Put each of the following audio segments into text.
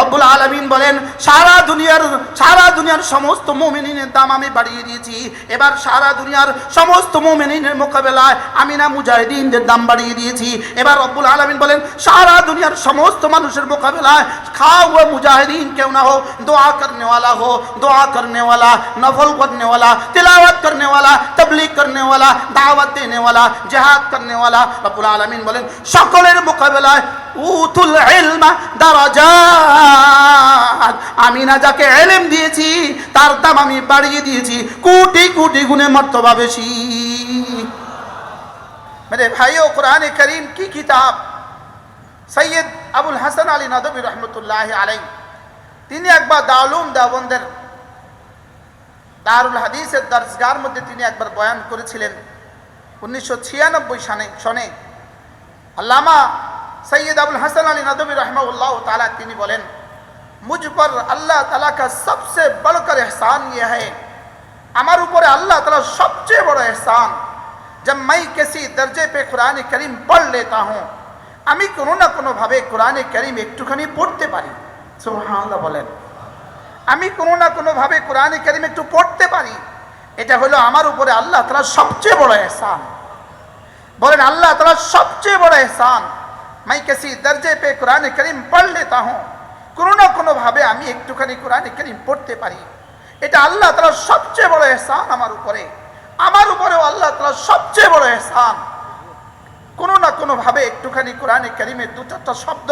রব্বুল আলমিন বলেন, সারা দুনিয়ার সারা দুনিয়ার সমস্ত মোমিনিনের দাম আমি বাড়িয়ে দিয়েছি। এবার সারা দুনিয়ার সমস্ত মোমিনিনের মোকাবেলায় আমি না মুজাহিদিনদের দাম বাড়িয়ে দিয়েছি। এবার রব্বুল আলমিন বলেন, সারা দুনিয়ার সমস্ত মানুষের মোকাবেলায় খাও ও মুজাহিদিন কেউ না হোক, দোয়া করনেওয়ালা হো দোয়া করনেওয়ালা, নফল করনেওয়ালা, তিলাওয়াত করনেওয়ালা, তবলিগ করনেওয়ালা, দাওয়াত দেনেওয়ালা, জেহাদ করনেওয়ালা। রব্বুল আলমিন বলেন, সকলের মোকাবেলায় উতুল ইলমা দারাজাত। আমি না যাকে এলেম দিয়েছি, তার দাম আমি বাড়িয়ে দিয়েছি। কোটি কোটি গুণে মর্তবা বেশি। মেরে ভাইও কোরআনে করিম কি কিতাব? সৈয়দ আবুল হাসান আলী নদবী রহমতুল্লাহ আলাই তিনি একবার দাউলুম দেওবন্দের, দারুল হাদিসের দর্শগার মধ্যে তিনি একবার বয়ান করেছিলেন। উনিশশো ছিয়ানব্বই সনে সনে। আল্লামা सैयद अबुल हसन अली नदवी रहमल्ला ताला তিনি বলেন मुझ पर अल्लाह ताला का सबसे बढ़कर एहसान यह है আমার উপরে আল্লাহ তালা সবচেয়ে বড় এহসান जब मैं किसी दर्जे पे कुरान करीम पढ़ लेता हूँ আমি কোনো না কোনোভাবে কোরআনে করিম একটুখানি পড়তে পারি সুবহানাল্লাহ বলেন আমি কোনো না কোনোভাবে কোরআনে করিম একটু পড়তে পারি এটা হলো আমার উপরে আল্লাহ তালা সবচেয়ে বড় এহসান বলেন আল্লাহ তালা সবচেয়ে বড় এহসান मैं किसी दर्जे पे कुरान करीम पढ़ लेता हूँ কোনো না কোনোভাবে আমি একটুখানি কোরআন করিম পড়তে পারি এটা আল্লাহ তালা সবচেয়ে বড় এহসান আমার উপরে আমার উপরেও আল্লাহ তালা সবচেয়ে বড় এহসান কোনো না কোনোভাবে একটুখানি কোরআনে করিমের দু চারটা শব্দ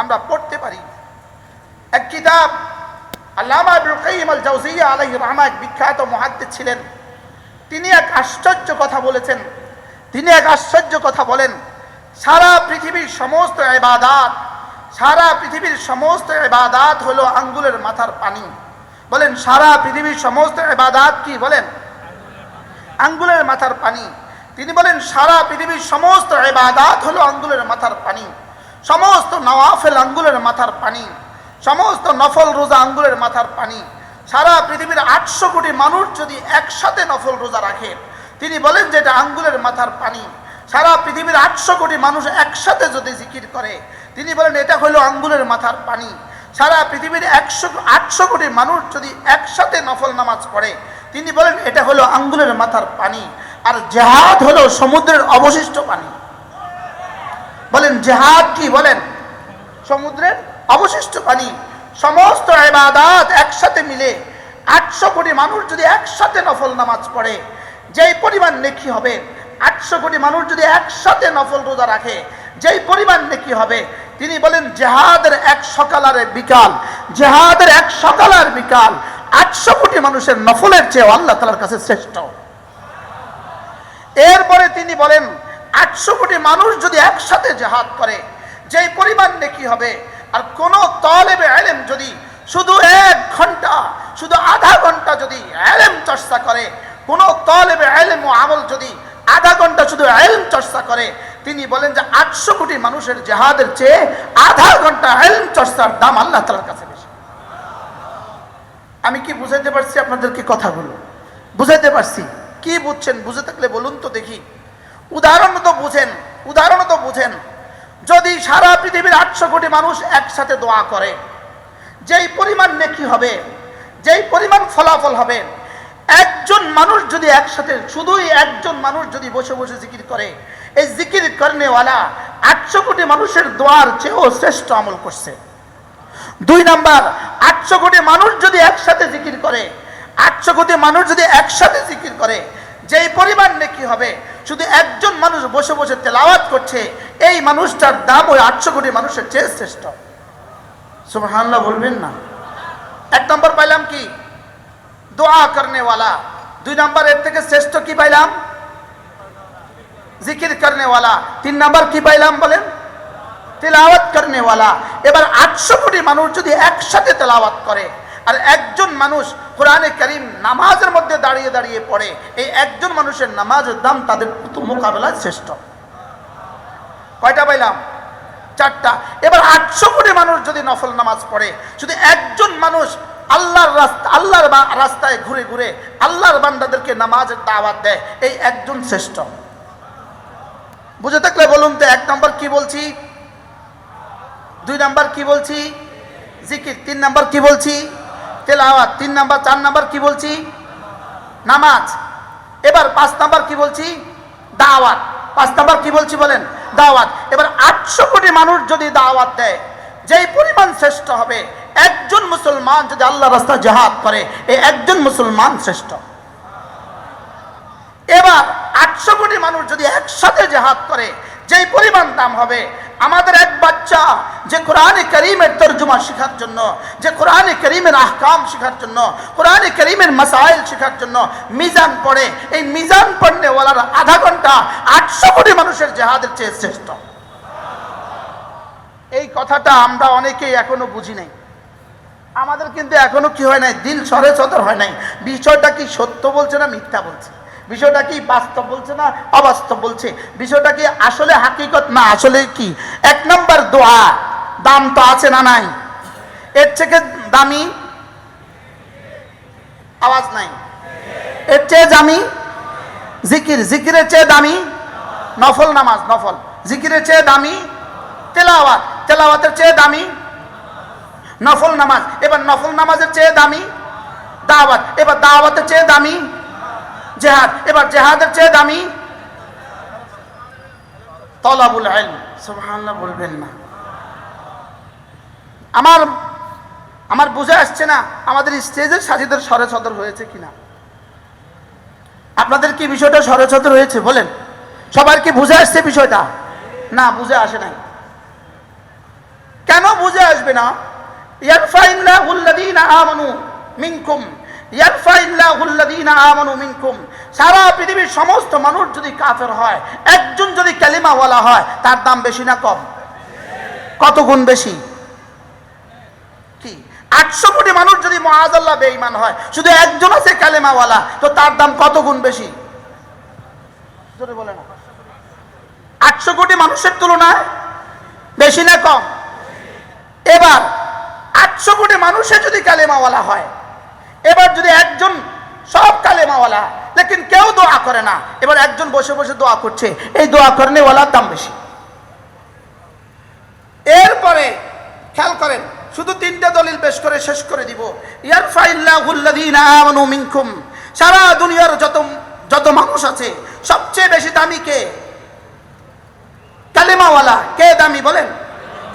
আমরা পড়তে পারি এক কিতাব আল্লামা আবুল কাইম আল জাউজিয়া আলাইহি রহমা এক বিখ্যাত মুহাদ্দিস ছিলেন তিনি এক আশ্চর্য কথা বলেছেন তিনি এক আশ্চর্য কথা বলেন সারা পৃথিবীর সমস্ত ইবাদাত, সারা পৃথিবীর সমস্ত ইবাদাত হলো আঙ্গুলের মাথার পানি। বলেন, সারা পৃথিবীর সমস্ত ইবাদাত কি বলেন? আঙ্গুলের মাথার পানি। তিনি বলেন, সারা পৃথিবীর সমস্ত ইবাদাত হলো আঙ্গুলের মাথার পানি। সমস্ত নওয়াফেল আঙ্গুলের মাথার পানি। সমস্ত নফল রোজা আঙ্গুলের মাথার পানি। সারা পৃথিবীর আটশো কোটি মানুষ যদি একসাথে নফল রোজা রাখে, তিনি বলেন যে এটা আঙ্গুলের মাথার পানি। সারা পৃথিবীর আটশো কোটি মানুষ একসাথে যদি জিকির করে, তিনি বলেন, এটা হলো আঙ্গুলের মাথার পানি। সারা পৃথিবীর একশো, আটশো কোটি মানুষ যদি একসাথে নফল নামাজ পড়ে, তিনি বলেন, এটা হলো আঙ্গুলের মাথার পানি। আর জেহাদ হলো সমুদ্রের অবশিষ্ট পানি। বলেন, জেহাদ কি বলেন? সমুদ্রের অবশিষ্ট পানি। সমস্ত ইবাদাত একসাথে মিলে আটশো কোটি মানুষ যদি একসাথে নফল নামাজ পড়ে, যেই পরিমাণ নেকি হবে আটশো কোটি মানুষ যদি একসাথে নফল রোজা রাখে, যেই পরিমাণ নেকি হবে, তিনি বলেন, জেহাদের এক সকাল আর বিকাল, জেহাদের এক সকাল আর বিকাল, আটশো কোটি মানুষের নফলের চেয়ে আল্লাহ তালার কাছে শ্রেষ্ঠ। এরপরে তিনি বলেন, আটশো কোটি মানুষ যদি একসাথে জেহাদ করে, যেই পরিমাণ নেকি হবে, আর কোন তলেবে আলেম যদি শুধু এক ঘণ্টা, শুধু আধা ঘণ্টা যদি আলেম চর্চা করে, কোন তলেবে আলেম ও আমল যদি আধা ঘণ্টা শুধু আলেম চর্চা করে। তিনি বলেন যে আটশো কোটি মানুষের জেহাদের চেয়ে আধা ঘণ্টা আলেম চর্চার দাম আল্লাহ তালার কাছে বেশি। আমি কি বুঝাইতে পারছি আপনাদেরকে কথাগুলো? বুঝাইতে পারছি। কি বুঝছেন? বুঝে থাকলে বলুন তো দেখি। উদাহরণ তো বুঝেন, উদাহরণ তো বুঝেন। যদি সারা পৃথিবীর আটশো কোটি মানুষ একসাথে দোয়া করে, যেই পরিমাণ নেকি হবে, যেই পরিমাণ ফলাফল হবে একজন মানুষ যদি একসাথে, শুধুই একজন মানুষ যদি বসে বসে জিকির করে, এই জিকির করেনেওয়ালা আটশো কোটি মানুষের দোয়ার চেয়েও শ্রেষ্ঠ আমল করছে। দুই নাম্বার, আটশো কোটি মানুষ যদি একসাথে জিকির করে, আটশো কোটি মানুষ যদি একসাথে জিকির করে, যেই পরিমাণ নেকি হবে, শুধু একজন মানুষ বসে বসে তেলাওয়াত করছে, এই মানুষটার দাম ওই আটশো কোটি মানুষের চেয়ে শ্রেষ্ঠ। সুবহানাল্লাহ বলবেন না। এক নম্বর পাইলাম কি? দোয়া করনেওয়ালা দুই নম্বর এর থেকে শ্রেষ্ঠ কি পাইলাম? জিকির করনেওয়ালা তিন নম্বর কি পাইলাম বলেন? তেলাওয়াত করনেওয়ালা এবার আটশো কোটি মানুষ যদি একসাথে তেলাওয়াত করে, আর একজন মানুষ কোরআনে করিম নামাজের মধ্যে দাঁড়িয়ে দাঁড়িয়ে পড়ে, এই একজন মানুষের নামাজের দাম তাদের মোকাবেলায় শ্রেষ্ঠ। কয়টা পাইলাম? চারটা। এবার আটশো কোটি মানুষ যদি নফল নামাজ পড়ে শুধু একজন মানুষ আল্লাহর রাস্তা আল্লাহর রাস্তায় ঘুরে ঘুরে আল্লাহর বান্দাদেরকে নামাজের দাওয়াত দেয়। এই একজন শ্রেষ্ঠ। বুঝে থাকলে বলুন তো, এক নম্বর কি বলছি? দুই নম্বর কি বলছি? জিকির। তিন নম্বর কি বলছি? তেলাওয়াত। তিন নাম্বার, চার নাম্বার কি বলছি? নামাজ। এবার পাঁচ নাম্বার কি বলছি? দাওয়াত। পাঁচ নাম্বার কি বলছি বলেন? দাওয়াত। এবার আটশো কোটি মানুষ যদি দাওয়াত দেয়, যেই পরিমাণ শ্রেষ্ঠ হবে একজন মুসলমান যদি আল্লাহ রাস্তা জাহাদ করে এই একজন মুসলমান শ্রেষ্ঠ। এবার আটশো কোটি মানুষ যদি একসাথে জেহাদ করে, যেই পরিমাণ দাম হবে, আমাদের এক বাচ্চা যে কোরআনে করিমের তর্জমা শেখার জন্য, যে কোরআনে করিমের আহকাম শেখার জন্য, কোরআনে করিমের মাসাইল শেখার জন্য মিজান পড়ে, এই মিজান পড়নেওয়ালার আধা ঘণ্টা আটশো কোটি মানুষের জেহাদের চেয়ে শ্রেষ্ঠ। এই কথাটা আমরা অনেকেই এখনও বুঝি নাই। আমাদের কিন্তু এখনও কি হয় নাই? দিল সরে সদর হয় নাই। বিষয়টা কি সত্য বলছে না মিথ্যা বলছে? বিষয়টা কি বাস্তব বলছে না অবাস্তব বলছে? বিষয়টা কি আসলে হাকিকত না আসলে কি? এক নম্বর দোয়া, দাম তো আছে না নাই? এর থেকে দামি আওয়াজ নাই। এর চেয়ে দামি জিকির, জিকিরের চেয়ে দামি নফল নামাজ, নফল। জিকিরের চেয়ে দামি তেলাওয়াত, তেলাওয়াতের চেয়ে দামি নফল নামাজ। এবার নফল নামাজের চেয়ে দামি দাওয়াত। এবার দাওয়াতের চেয়ে দামি জেহাদ। এবার জেহাদের চেয়ে দামি তলাবুল ইলম। সুবহানাল্লাহ, বলবেন না। আমার আমার বুঝে আসছে না আমাদের স্টেজের সাথীদের সদর হয়েছে কিনা। আপনাদের কি বিষয়টা সদর হয়েছে বলেন। সবার কি বুঝে আসছে বিষয়টা? না, বুঝে আসে নাই। কেন বুঝে আসবে না? সারা পৃথিবীর সমস্ত মানুষ যদি কাফের হয়, একজন যদি কালিমাওয়ালা হয়, তার দাম বেশি না কম? কত গুণ বেশি? কি? আটশো কোটি মানুষ যদি মহাজাল্লাহ বেঈমান হয়, শুধু একজন আছে কালেমাওয়ালা, তো তার দাম কত গুণ বেশি? আটশো কোটি মানুষের তুলনায় বেশি না কম? এবার আটশো কোটি মানুষের যদি কালেমাওয়ালা হয়, এবার যদি একজন সব কালেমাওয়ালা, লেকিন কেউ দোয়া করে না, এবার একজন বসে বসে দোয়া করছে, এই দোয়া করনেওয়ালার দাম বেশি। এরপরে খেয়াল করেন, শুধু তিনটা দলিল পেশ করে শেষ করে দিব। মিনকুম, সারা দুনিয়ার যত যত মানুষ আছে, সবচেয়ে বেশি দামি কে? কালেমাওয়ালা, কে দামি বলেন?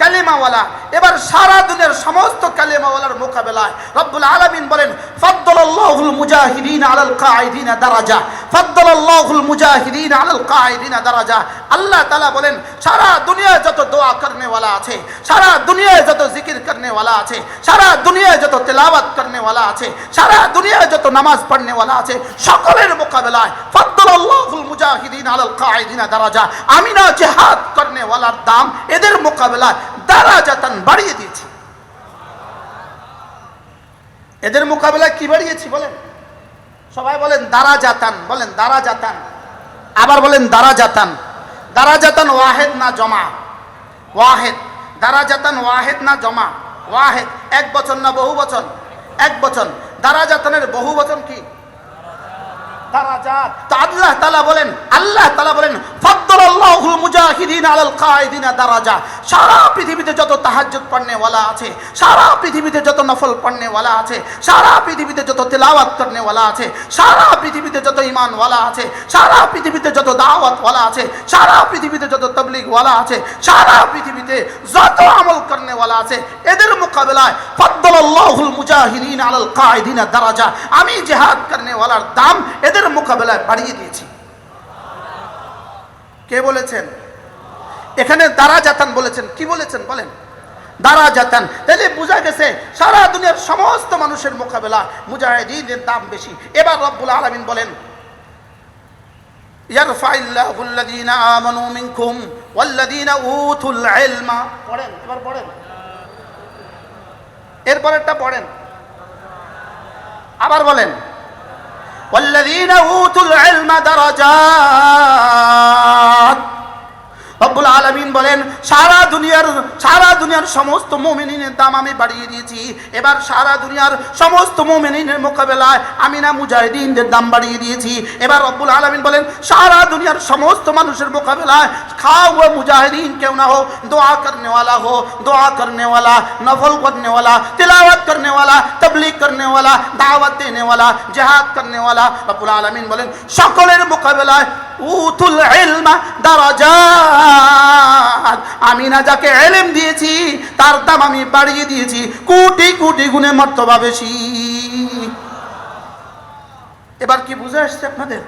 কালেমাওয়ালা। এবার সারা দুনিয়ার সমস্ত কালেমাওয়ালার মোকাবেলায় রব্বুল আলামিন বলেন, ফাদ্দালাল্লাহুল মুজাহিদিন আলাল কাঈদিনা দারাজা, ফাদ্দালাল্লাহুল মুজাহিদিন আলাল কাঈদিনা দারাজা। আল্লাহ তাআলা বলেন, সারা দুনিয়ায় যত দোয়া করনেওয়ালা আছে, সারা দুনিয়ায় যত জিকির করনেওয়ালা আছে, সারা দুনিয়ায় যত তেলাওয়াত করনেওয়ালা আছে, সারা দুনিয়ায় যত নামাজ পড়নেওয়ালা আছে, সকলের মোকাবেলায় ফাদ্দালাল্লাহুল মুজাহিদিন আলাল কাঈদিনা দারাজা আমি না জিহাদ করনেওয়ালার দাম এদের মোকাবেলায় দারাজাতান বাড়িয়ে দিয়েছি। এদের মোকাবেলায় কি বাড়িয়েছি বলেন? সবাই বলেন দারা জাতান বলেন দারা জাতান আবার বলেন দারা জাতান দারা জাতান ওয়াহেদ না জমা? ওয়াহেদ। দারা জাতান ওয়াহেদ না জমা? ওয়াহেদ। এক বছর না বহু বচন? এক বচন। দারা জাতানের বহু বচন কি? আল্লাহ বলেন আল্লাহ বলেন মুজাহিদিন আলাল দারাজা। সারা পৃথিবীতে যত তাহাজ্জুদ পড়নেওয়ালা আছে, সারা পৃথিবীতে যত নফল পড়নেওয়ালা আছে, সারা পৃথিবীতে যত তেলাওয়াত করনেওয়ালা আছে, সারা পৃথিবীতে যত ঈমানওয়ালা আছে, সারা পৃথিবীতে যত দাওয়াতওয়ালা আছে, সারা পৃথিবীতে যত তাবলীগওয়ালা আছে, সারা পৃথিবীতে যত আমল করনেওয়ালা আছে, এদের মোকাবেলায় মুজাহিদিন আলাল দারাজা। আমি জিহাদ করনেওয়ালার দাম এদের মোকাবেলায় বাড়িয়ে দিয়েছি। কে বলেছেন? এখানে দারা জাতান বলেছেন। কি বলেছেন বলেন? দারা জাতান। তাহলে বোঝা গেছে সারা দুনিয়ার সমস্ত মানুষের মোকাবেলা মুজাহিদিনের দাম বেশি। এবার রব্বুল আলামিন বলেন পড়েন। আবার বলেন والذين أوتوا العلم درجات রব্বুল আলমিন বলেন সারা দুনিয়ার সারা দুনিয়ার সমস্ত মোমিনের দাম আমি বাড়িয়ে দিয়েছি এবার সারা দুনিয়ার সমস্ত মোমিনের মোকাবেলায় আমি না মুজাহিদিনদের দাম বাড়িয়ে দিয়েছি এবার রব্বুল আলমিন বলেন সারা দুনিয়ার সমস্ত মানুষের মোকাবেলায় খাও ও মুজাহিদিন কেউ না हो दुआ करने वाला हो दुआ करने वाला नफल करने वाला तिलावत करने वाला तबलीग करने वाला दावत देने वाला जिहाद करने वाला রব্বুল আলামিন বলেন সকলের মোকাবেলায় উতুল ইলমা দারাজাত আমি না যাকে এলেম দিয়েছি তার দাম আমি বাড়িয়ে দিয়েছি কোটি কোটি গুণে মর্তবা বেশি এবার কি বুঝে আসছে আপনাদের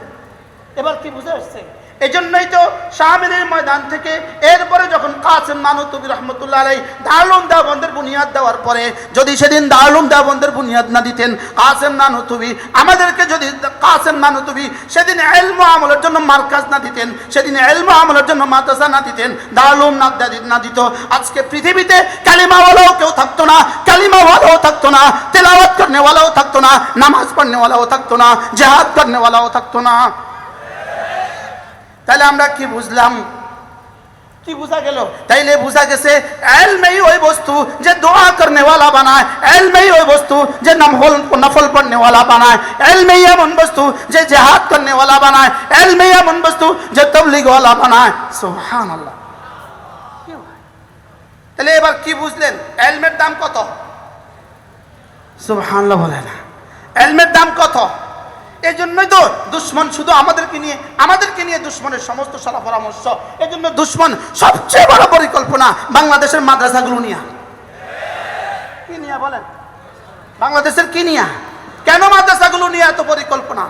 এবার কি বুঝে আসছে এই জন্যই তো শাহমিনের ময়দান থেকে এরপরে যখন কাসেম নানুতবি রহমতুল্লাহ আলাই দারুম দেওবন্দের বুনিয়াদ দেওয়ার পরে যদি সেদিন দারুম দেওবন্দের বুনিয়াদ না দিতেন, কাসেম নানুতবি আমাদেরকে যদি কাসেম নানুতবি সেদিন এলম আমলের জন্য মার্কাজ না দিতেন, সেদিন এলম আমলের জন্য মাদ্রাসা না দিতেন দারুম না না দিত। আজকে পৃথিবীতে কালিমাওয়ালাও কেউ থাকতো না, কালিমাওয়ালাও থাকতো না, তেলাওয়াত করনেওয়ালাও থাকতো না, নামাজ পড়নেওয়ালাও থাকতো না, জেহাদ করনেওয়ালাও থাকতো না। তাহলে আমরা কি বুঝলাম? কি বোঝা গেল? তাইলে বোঝা গেছে এলমেই ওই বস্তু যে দোয়া করনেওয়ালা বানায় এলমেই ওই বস্তু যে নফল নফল পড়নেওয়ালা বানায় এলমেই এমন বস্তু যে জেহাদ করনেওয়ালা বানায় এলমেই এমন বস্তু যে তবলিগওয়ালা বানায়। সুবহানাল্লাহ। তাহলে এবার কি বুঝলেন? এলমের দাম কত? সুবহানাল্লাহ বলে না এলমের দাম কত? এই জন্যই তো দুশ্মন শুধু আমাদেরকে নিয়ে আমাদেরকে নিয়ে দুশ্মনের সমস্ত সালা পরামর্শ। এই জন্য দুশ্মন সবচেয়ে বড় পরিকল্পনা বাংলাদেশের মাদ্রাসাগুলো নিয়ে। কি নিয়ে বলেন? বাংলাদেশের কি নিয়ে? কেন মাদ্রাসাগুলো নিয়ে এত পরিকল্পনা?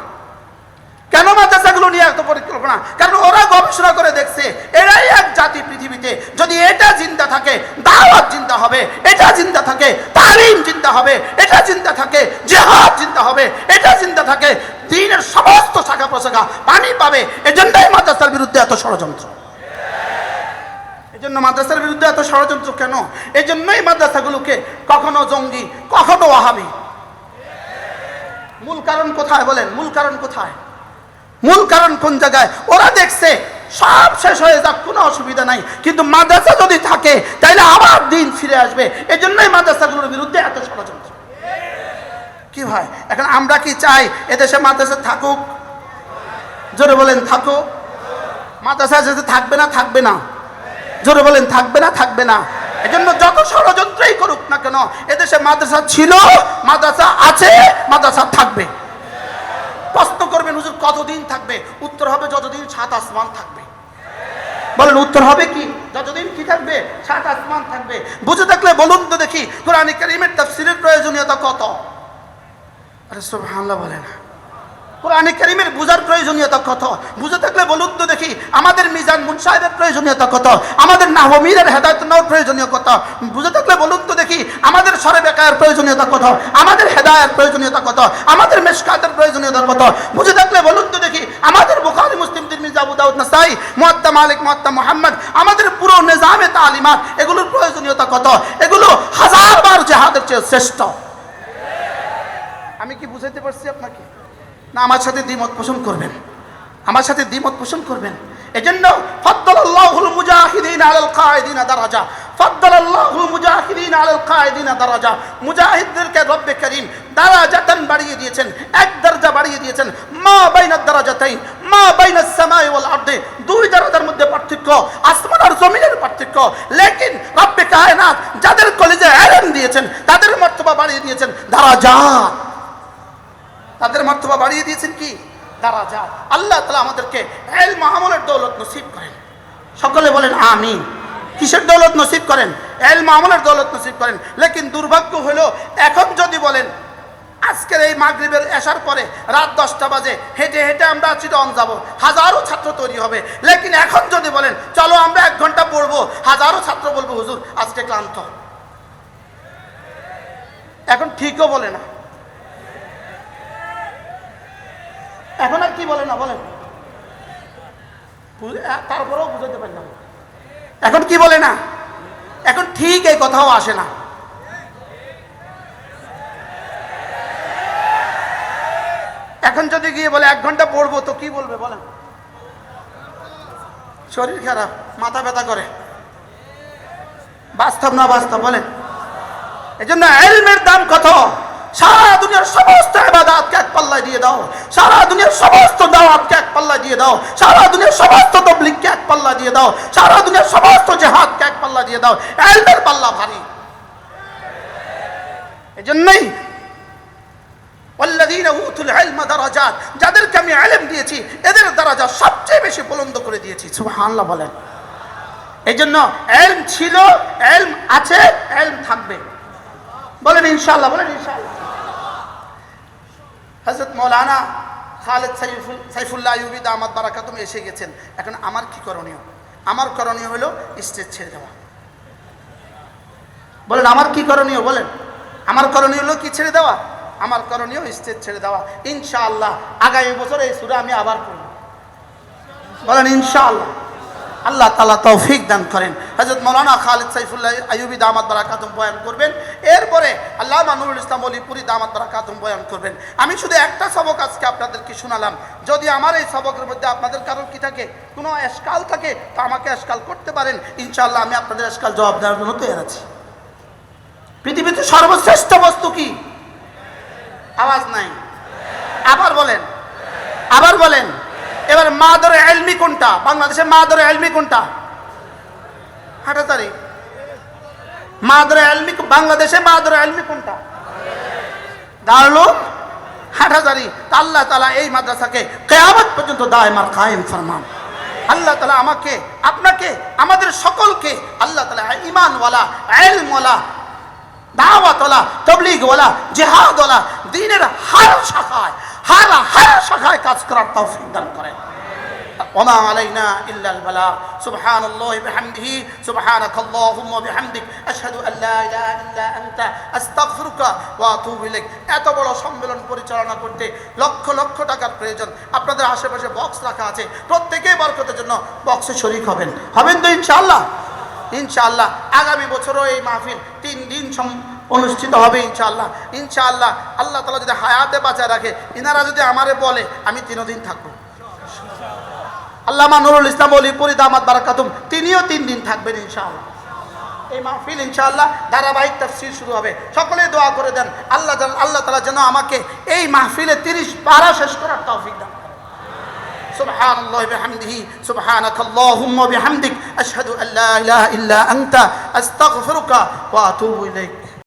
কেন মাদ্রাসাগুলো নিয়ে এত পরিকল্পনা? কারণ ওরা গবেষণা করে দেখছে, এরাই এক জাতি পৃথিবীতে। যদি এটা চিন্তা থাকে, দাওয়াত চিন্তা হবে, এটা চিন্তা থাকে, তালিম চিন্তা হবে, এটা চিন্তা থাকে, জেহাদ চিন্তা হবে, এটা চিন্তা থাকে দিনের সমস্ত শাখা প্রশাখা পানি পাবে। এজন্যই মাদ্রাসার বিরুদ্ধে এত ষড়যন্ত্র। এই জন্য মাদ্রাসার বিরুদ্ধে এত ষড়যন্ত্র কেন? এই জন্যই মাদ্রাসাগুলোকে কখনো জঙ্গি, কখনো ওয়াহাবি। মূল কারণ কোথায় বলেন? মূল কারণ কোথায়? মূল কারণ কোন জায়গায়? ওরা দেখছে সব শেষ হয়ে যাক, কোনো অসুবিধা নাই। কিন্তু মাদ্রাসা যদি থাকে তাহলে আবার দিন ফিরে আসবে। এই জন্যই মাদ্রাসাগুলোর বিরুদ্ধে এত ষড়যন্ত্র। কি হয় এখন আমরা কি চাই? এদেশে মাদ্রাসা থাকুক? জোরে বলেন, থাকুক। মাদ্রাসা যদি থাকবে না থাকবে না। জোরে বলেন, থাকবে না থাকবে না। এজন্য যত ষড়যন্ত্রই করুক না কেন, এদেশে মাদ্রাসা ছিল, মাদ্রাসা আছে, মাদ্রাসা থাকবে। প্রশ্ন করবেন, হুজুর, কতদিন থাকবে? উত্তর হবে যতদিন সাত আসমান থাকবে। বলেন, উত্তর হবে কি? যতদিন কি থাকবে? সাত আসমান থাকবে। বুঝে থাকলে বলুন তো দেখি, কোরআন করিমের তাফসিরের প্রয়োজনীয়তা কত? আরে সুবহানাল্লাহ বলে না কোরআনে করিমের বুঝার প্রয়োজনীয়তা কত? বুঝে থাকলে বলুন তো দেখি, আমাদের মিজান মুন সাহেবের প্রয়োজনীয়তা কত? আমাদের নাহমিরের হেদায়ত নেওয়ার প্রয়োজনীয় কত? বুঝে থাকলে বলুন তো দেখি, আমাদের সরে বেকার প্রয়োজনীয়তা কত? আমাদের হেদায়ের প্রয়োজনীয়তা কত? আমাদের মেশকাতের প্রয়োজনীয়তা কত? বুঝে থাকলে বলুন তো দেখি, আমাদের বুখারি, মুসলিম, তিরমিজি, আবু দাউদ, নাসাই, মুয়াত্তা মালিক, মুয়াত্তা মুহাম্মদ, আমাদের পুরো নিজামে তালিমাত, এগুলোর প্রয়োজনীয়তা কত? এগুলো হাজারবার জেহাদের চেয়ে শ্রেষ্ঠ। বুঝাইতে পারছি আপনাকে? না, আমার সাথে দ্বিমত পোষণ করবেন। আমার সাথে দ্বিমত পোষণ করবেন। এজন্য ফদ্দালাল্লাহুল মুজাহিদিন আলাল কায়দিনা দারাজা, ফদ্দালাল্লাহুল মুজাহিদিন আলাল কায়দিনা দারাজা, মুজাহিদদেরকে রব্বে করিম দারাজাতান বাড়িয়ে দিয়েছেন, এক দরজা বাড়িয়ে দিয়েছেন। মা বাইনাদ দারাজাতাইন, মা বাইনাস সামাই ওয়াল আরদি, দুই দরজার মধ্যে পার্থক্য, আসমান আর জমিনের পার্থক্য। লেকিন রব্বে কায়নাত যাদের কলেজে ইলম দিয়েছেন, তাদের মর্তবা বাড়িয়ে দিয়েছেন দারাজাত তাদের মর্তবা বাড়িয়ে দিয়েছেন কি? তারা যা। আল্লাহ তালা আমাদেরকে এল মাহমুলের দৌলত নসিব করেন। সকলে বলেন আমি কিসের দৌলত নসিব করেন? এল মাহমুলের দৌলত নসিব করেন। লেকিন দুর্ভাগ্য হলো, এখন যদি বলেন, আজকের এই মাগরিবের এসার পরে রাত দশটা বাজে, হেঁটে হেঁটে আমরা চিটং যাব, হাজারো ছাত্র তৈরি হবে। লেকিন এখন যদি বলেন, চলো আমরা এক ঘণ্টা পড়ব, হাজারো ছাত্র বলব, হুজুর, আজকে ক্লান্ত। এখন ঠিকও বলে না। এখন আর কি বলে না, বলেন। তারপরেও বুঝাতে পারলাম। এখন কি বলে না? এখন ঠিক এই কথাও আসে না। এখন যদি গিয়ে বলে এক ঘণ্টা পড়ব, তো কি বলবে, বলেন। শরীর খারাপ, মাথা ব্যথা করে। বাস্তব না বাস্তব, বলেন। এই জন্য এলমের দাম কত? সারা দুনিয়ার সমস্ত আবাদাতকে এক পাল্লায় দিয়ে দাও। সারা দুনিয়ার সমস্ত দাওয়াতকে এক পাল্লা দিয়ে দাও। সারা দুনিয়ার সমস্ত তবলিগকে এক পাল্লা দিয়ে দাও। সারা দুনিয়ার সমস্ত জেহাদকে এক পাল্লা দিয়ে দাও। এলমের পাল্লা ভারী। এজন্যই যাদেরকে আমি আলেম দিয়েছি, এদের দারাজা সবচেয়ে বেশি বুলন্দ করে দিয়েছি। সুবহানাল্লাহ বলেন। এই জন্য এলম ছিল এলম আছে এলম থাকবে। বলেন ইনশাল্লাহ বলেন ইনশাআল্লাহ। হযরত মৌলানা খালেদ সাইফুল, সাইফুল্লাহ ইউবি দামাত বারাকাতুম এসে গেছেন। এখন আমার কি করণীয়? আমার করণীয় হলো স্টেজ ছেড়ে দেওয়া। বলেন, আমার কি করণীয়? বলেন, আমার করণীয় হলো কি ছেড়ে দেওয়া? আমার করণীয় স্টেজ ছেড়ে দেওয়া। ইনশাআল্লাহ, আগামী বছর এই সুরা আমি আবার পড়ব। বলেন, ইনশাআল্লাহ। আল্লাহ তালা তৌফিক দান করেন। হজরত মৌলানা খালিদ সাইফুল্লাহ আইয়ুবি দামাত বারাকাতুম বয়ান করবেন। এরপরে আল্লাহ নুরুল ইসলাম অলিপুরি দামাত বারাকাতুম বয়ান করবেন। আমি শুধু একটা সবক আজকে আপনাদেরকে শোনালাম। যদি আমার এই সবকের মধ্যে আপনাদের কারোর কি থাকে, কোনো এসকাল থাকে, তো আমাকে এসকাল করতে পারেন। ইনশাআল্লাহ আমি আপনাদের এসকাল জবাব দেওয়ার জন্য তৈরি আছি। পৃথিবীতে সর্বশ্রেষ্ঠ বস্তু কি? আওয়াজ নাই। আবার বলেন। আবার বলেন। এবার মাদরে এলমি কোনটা? বাংলাদেশের মাদরে এলমি কোনটা? হাটাতারি মাদরে এলমি বাংলাদেশে মাদরে এলমি কোনটা? দারুলুম হাটাজারি আল্লাহ তালা এই মাদ্রাসাকে কেয়ামত পর্যন্ত কায়েম ফরমান। আল্লাহ তালা আমাকে, আপনাকে, আমাদের সকলকে আল্লাহ তালা ইমানওয়ালা এলমওয়ালা দাওয়াতওয়ালা, তবলিগওয়ালা, জেহাদওয়ালা, দিনের হার শাখায় হার হার শাখায় কাজ করার তৌফিক দান করেন وما علينا إلا البلاغ سبحان الله بحمده سبحانك اللهم وبحمدك أشهد أن لا إله إلا أنت أستغفرك وأتوب إليك এত বড় সম্মেলন পরিচালনা করতে লক্ষ লক্ষ টাকার প্রয়োজন আপনাদের আশেপাশে বক্স রাখা আছে প্রত্যেকেই বরকতের জন্য বক্সে শরিক হবেন হবেন তো ইনশাআল্লাহ ইনশাআল্লাহ আগামী বছরও এই মাহফিল তিন দিন সম- অনুষ্ঠিত হবে ইনশাআল্লাহ ইনশাআল্লাহ আল্লাহ তালা যদি হায়াতে বাঁচায় রাখে ইনারা যদি আমারে বলে আমি তিনদিন থাকবো আল্লামা নুরুল ইসলাম অলিপুরি দামাত বারাকাতুম তিনিও তিন দিন থাকবেন ইনশাআল্লাহ এই মাহফিল ইনশাআল্লাহ ধারাবাহিক তাফসীর শুরু হবে সকলে দোয়া করে দেন আল্লাহ যেন- আল্লাহ তালা যেন আমাকে এই মাহফিলে তিরিশ পারা শেষ করার তৌফিক দান করেন। سبحان الله بحمده سبحانك اللهم وبحمدك أشهد أن لا إله إلا أنت أستغفرك وأتوب إليك